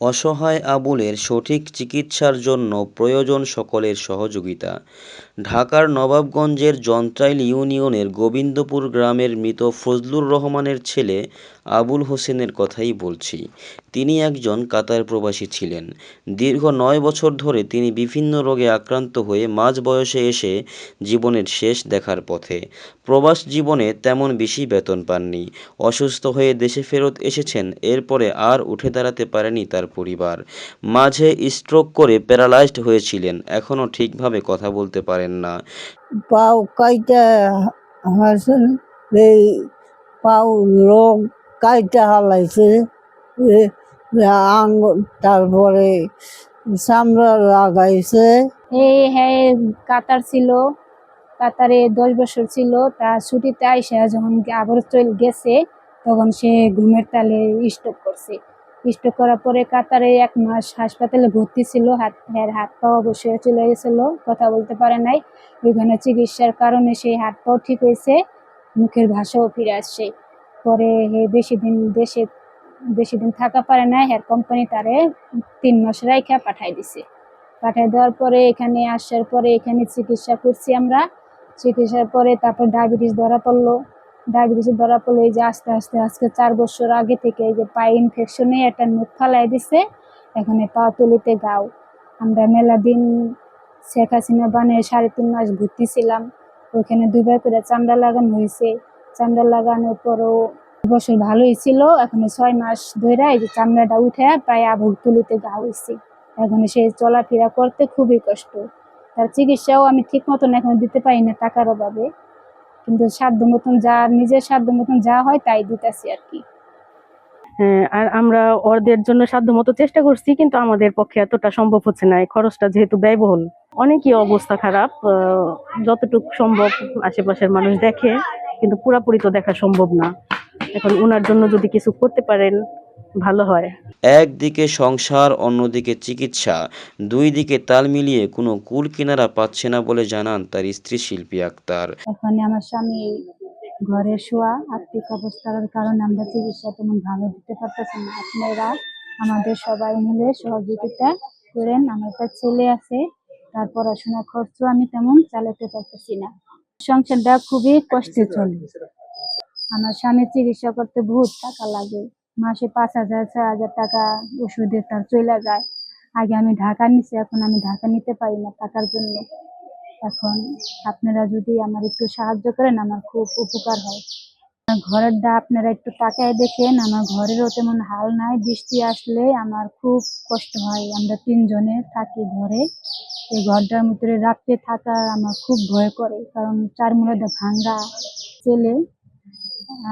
অসহায় আবুলের সঠিক চিকিৎসার জন্য প্রয়োজন সকলের সহযোগিতা। ঢাকার নবাবগঞ্জের যন্ত্রাইল ইউনিয়নের গোবিন্দপুর গ্রামের মৃত ফজলুর রহমানের ছেলে আবুল হোসেনের কথাই বলছি। তিনি একজন কাতার প্রবাসী ছিলেন। দীর্ঘ নয় বছর ধরে তিনি বিভিন্ন রোগে আক্রান্ত হয়ে মাঝ বয়সে এসে জীবনের শেষ দেখার পথে। প্রবাস জীবনে তেমন বেশি বেতন পাননি। অসুস্থ হয়ে দেশে ফেরত এসেছেন, এরপরে আর উঠে দাঁড়াতে পারেনি তার পরিবার। মাঝে স্ট্রোক করে প্যারালাইজড হয়েছিলেন এখনও ঠিকভাবে কথা বলতে পারেন না। পাও কাইটা হাসেন এই পাও লোক কাইটা হালাইছে এ- আঙ্গুল তারপরে চামড়া লাগাইছে। এই হ্যাঁ কাতার ছিল কাতারে দশ বছর ছিল তা ছুটিতে আইসা যখন আবার চলে গেছে তখন সে ঘুমের তালে স্ট্রোক করছে। স্ট্রোক করার পরে কাতারে এক মাস হাসপাতালে ভর্তি ছিল, হাত হ্যাঁ হাত পা অবশ্যই চলে গেছিল, কথা বলতে পারে নাই। ওইখানে চিকিৎসার কারণে সেই হাত পাও ঠিক হয়েছে, মুখের ভাষাও ফিরে আসছে। পরে হে বেশি দিন দেশে, বেশি দিন থাকা পারে না হ্যার কোম্পানি তারে তিন মাস রাইখা পাঠাই দিছে। পাঠিয়ে দেওয়ার পরে এখানে আসার পরে এখানে চিকিৎসা করছি আমরা। চিকিৎসার পরে তারপর ডায়াবেটিস ধরা পড়ল। ডায়াবেটিস ধরা পড়ল এই যে আস্তে আস্তে, আজকে চার বছর আগে থেকে এই যে পায়ে ইনফেকশনে একটা নোট ফালাই দিছে, এখানে পা তুলিতে গাও। আমরা মেলা দিন শেখ হাসিনা বানিয়ে সাড়ে তিন মাস ভর্তি ছিলাম ওইখানে দুইবার করে চামড়া লাগানো হয়েছে। চামড়া লাগানোর পরও বছর ভালোই ছিল, এখন ছয় মাস ধরে এই যে চামড়াটা উঠে প্রায় আবুক তুলিতে গা হয়েছে এখন সে চলাফেরা করতে খুবই কষ্ট। তার চিকিৎসাও আমি ঠিক মতন এখন দিতে পারি না টাকার অভাবে। কিন্তু সাধ্য মতন যা, নিজের সাধ্য মতন যা হয় তাই দিতেছি আর কি। হ্যাঁ আর আমরা ওদের জন্য সাধ্যমতো চেষ্টা করছি, কিন্তু আমাদের পক্ষে এতটা সম্ভব হচ্ছে না। খরচটা যেহেতু ব্যয়বহুল, অনেকই অবস্থা খারাপ যতটুকু সম্ভব আশেপাশের মানুষ দেখে, কিন্তু পুরাপুরি তো দেখা সম্ভব না। এখন ওনার জন্য যদি কিছু করতে পারেন ভালো হয়। একদিকে সংসার অন্যদিকে চিকিৎসা। দুই দিকে তাল মিলিয়ে কোনো কুল কিনারা পাচ্ছে না বলে জানান তার স্ত্রী শিল্পী আক্তার। এখন আমার স্বামী ঘরে শোয়া আর্থিক অবস্থার কারণে আমরা চিকিৎসা তেমন ভালো দিতে পারতেছি না। আপনারা আমাদের সবাই মিলে সহযোগিতা করেন। আমার একটা ছেলে আছে তার পড়াশোনার খরচ আমি তেমন চালাতে পারতেছি না। সংসারটা খুবই কষ্টে চলে। আমার স্বামীর চিকিৎসা করতে বহুত টাকা লাগে। মাসে পাঁচ হাজার, ছয় হাজার টাকা ওষুধের তার চলে যায়। আগে আমি ঢাকা নিছি, এখন আমি ঢাকা নিতে পারি না টাকার জন্য। এখন আপনারা যদি আমার একটু সাহায্য করেন, আমার খুব উপকার হয়। আমার ঘরেরটা আপনারা একটু তাকায় দেখেন, আমার ঘরেরও তেমন হাল নাই। বৃষ্টি আসলে আমার খুব কষ্ট হয়। আমরা তিনজনে থাকি ঘরে। এই ঘরটার ভিতরে রাত্রে থাকা আমার খুব ভয় করে, কারণ চার মূলতে ভাঙ্গা ছেলে।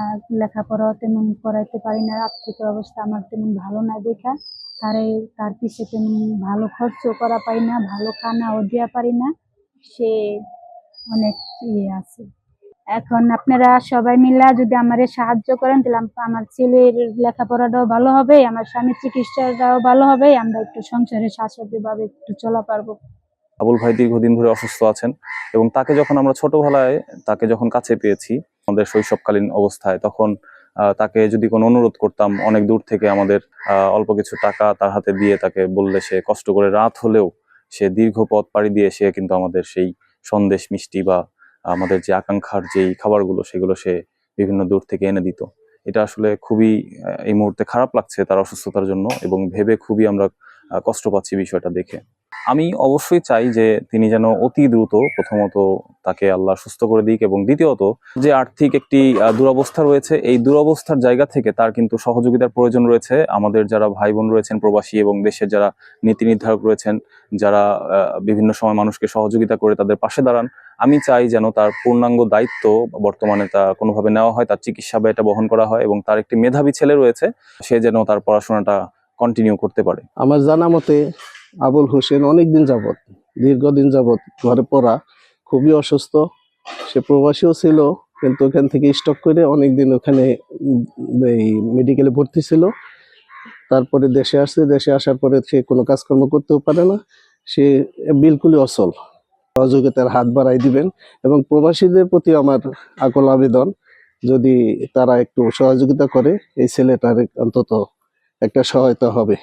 আর লেখাপড়াও তেমন করাইতে পারি না। আর্থিক অবস্থা আমার তেমন ভালো না দেখা। তারে, তার পিছে তেমন ভালো খরচও করা পারি না, ভালো খানাও দেওয়া পারি না। সে অনেক ইয়ে আছে। এখন আপনারা সবাই মিলা যদি আমার সাহায্য করেন, তাহলে আমার ছেলের লেখাপড়াটাও ভালো হবে, আমার স্বামীর চিকিৎসাটাও ভালো হবে, আমরা একটু সংসারে ভাবে একটু চলা পারব। আবুল ভাই দীর্ঘদিন ধরে অসুস্থ আছেন এবং তাকে যখন আমরা ছোটবেলায়, তাকে যখন কাছে পেয়েছি আমাদের শৈশবকালীন অবস্থায়, তখন তাকে যদি কোনো অনুরোধ করতাম, অনেক দূর থেকে আমাদের অল্প কিছু টাকা তার হাতে দিয়ে তাকে বললে সে কষ্ট করে রাত হলেও সে দীর্ঘ পথ পাড়ি দিয়ে সে কিন্তু আমাদের সেই সন্দেশ, মিষ্টি বা আমাদের যে আকাঙ্ক্ষার যেই খাবারগুলো, সেগুলো সে বিভিন্ন দূর থেকে এনে দিত। এটা আসলে খুবই এই মুহূর্তে খারাপ লাগছে তার অসুস্থতার জন্য এবং ভেবে খুবই আমরা কষ্ট পাচ্ছি বিষয়টা দেখে। আমি অবশ্যই চাই যে তিনি যেন অতি দ্রুত প্রথমত তাকে আল্লাহ সুস্থ করে দিক এবং দ্বিতীয়ত যে আর্থিক একটি দুরবস্থা রয়েছে, এই দুরবস্থার জায়গা থেকে তার কিন্তু সহযোগিতার প্রয়োজন রয়েছে। আমাদের যারা ভাই বোন রয়েছেন প্রবাসী এবং দেশের যারা নীতি নির্ধারক রয়েছেন, যারা বিভিন্ন সময় মানুষকে সহযোগিতা করে তাদের পাশে দাঁড়ান, আমি চাই যেন তার পূর্ণাঙ্গ দায়িত্ব বর্তমানে তা কোনোভাবে নেওয়া হয়, তার চিকিৎসা ব্যয়টা বহন করা হয় এবং তার একটি মেধাবী ছেলে রয়েছে, সে যেন তার পড়াশোনাটা কন্টিনিউ করতে পারে। আমার জানা মতে আবুল হোসেন অনেক দিন যাবত দীর্ঘদিন যাবৎ ঘরে পড়া, খুবই অসুস্থ। সে প্রবাসীও ছিল, কিন্তু ওখান থেকে স্টক করে অনেক দিন ওখানে এই মেডিকেলে ভর্তি ছিল। তারপরে দেশে আসছে, দেশে আসার পরে সে কোনো কাজকর্ম করতেও পারে না। সে বিলকুলই অচল সহযোগিতার হাত বাড়াই দিবেন এবং প্রবাসীদের প্রতি আমার আকল আবেদন, যদি তারা একটু সহযোগিতা করে, এই ছেলেটার অন্তত একটা সহায়তা হবে।